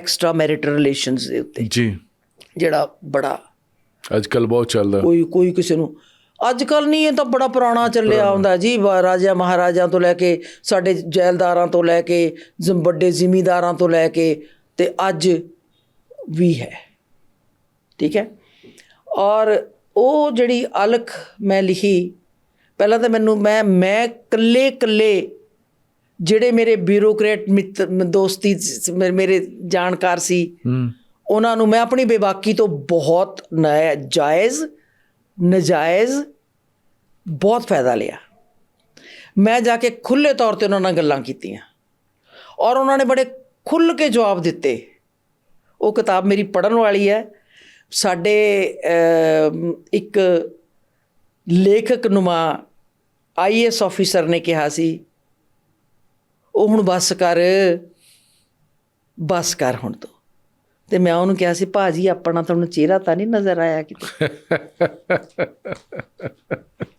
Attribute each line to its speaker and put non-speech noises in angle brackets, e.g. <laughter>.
Speaker 1: Extra marital relations ਦੇ ਉੱਤੇ।
Speaker 2: ਜੀ।
Speaker 1: ਜਿਹੜਾ ਬੜਾ
Speaker 2: ਅੱਜ ਕੱਲ ਬਹੁਤ ਚੱਲਦਾ।
Speaker 1: ਕੋਈ ਕੋਈ ਕਿਸੇ ਨੂੰ ਅੱਜ ਕੱਲ ਨਹੀਂ ਇਹ ਤਾਂ ਬੜਾ ਪੁਰਾਣਾ ਚੱਲਿਆ ਹੁੰਦਾ ਜੀ। ਰਾਜਾ ਮਹਾਰਾਜਾ ਤੋਂ ਲੈ ਕੇ ਸਾਡੇ ਜੈਲਦਾਰਾਂ ਤੋਂ ਲੈ ਕੇ ਵੱਡੇ ਜ਼ਿਮੀਂਦਾਰਾਂ ਤੋਂ ਲੈ ਕੇ ਤੇ ਅੱਜ ਵੀ ਹੈ। ਠੀਕ ਹੈ? ਔਰ ਉਹ ਜਿਹੜੀ ਅਲਖ ਮੈਂ ਲਿਖੀ ਪਹਿਲਾਂ ਤਾਂ ਮੈਨੂੰ ਮੈਂ ਮੈਂ ਕੱਲੇ ਕੱਲੇ ਜਿਹੜੇ ਮੇਰੇ ਬਿਊਰੋਕਰੇਟ ਮਿੱਤਰ ਦੋਸਤੀ ਮੇਰੇ ਜਾਣਕਾਰ ਸੀ ਉਹਨਾਂ ਨੂੰ ਮੈਂ ਆਪਣੀ ਬੇਬਾਕੀ ਤੋਂ ਬਹੁਤ ਜਾਇਜ਼ ਨਜਾਇਜ਼ ਬਹੁਤ ਫਾਇਦਾ ਲਿਆ। ਮੈਂ ਜਾ ਕੇ ਖੁੱਲੇ ਤੌਰ ਤੇ ਉਹਨਾਂ ਨਾਲ ਗੱਲਾਂ ਕੀਤੀਆਂ ਔਰ ਉਹਨਾਂ ਨੇ ਬੜੇ ਖੁੱਲ ਕੇ ਜਵਾਬ ਦਿੱਤੇ। ਉਹ ਕਿਤਾਬ ਮੇਰੀ ਪੜਨ ਵਾਲੀ ਹੈ। ਸਾਡੇ ਇੱਕ ਲੇਖਕ ਨੁਮਾ ਆਈਐਸ ਆਫੀਸਰ ਨੇ ਕਿਹਾ ਸੀ ਉਹ ਹੁਣ ਬੱਸ ਕਰ ਬੱਸ ਕਰ ਹੁਣ ਤੂੰ। ਤੇ ਮੈਂ ਉਹਨੂੰ ਕਿਹਾ ਸੀ ਭਾਜੀ ਆਪਣਾ ਤੁਹਾਨੂੰ ਚਿਹਰਾ ਤਾਂ ਨਹੀਂ ਨਜ਼ਰ ਆਇਆ ਕਿਤੇ। <laughs>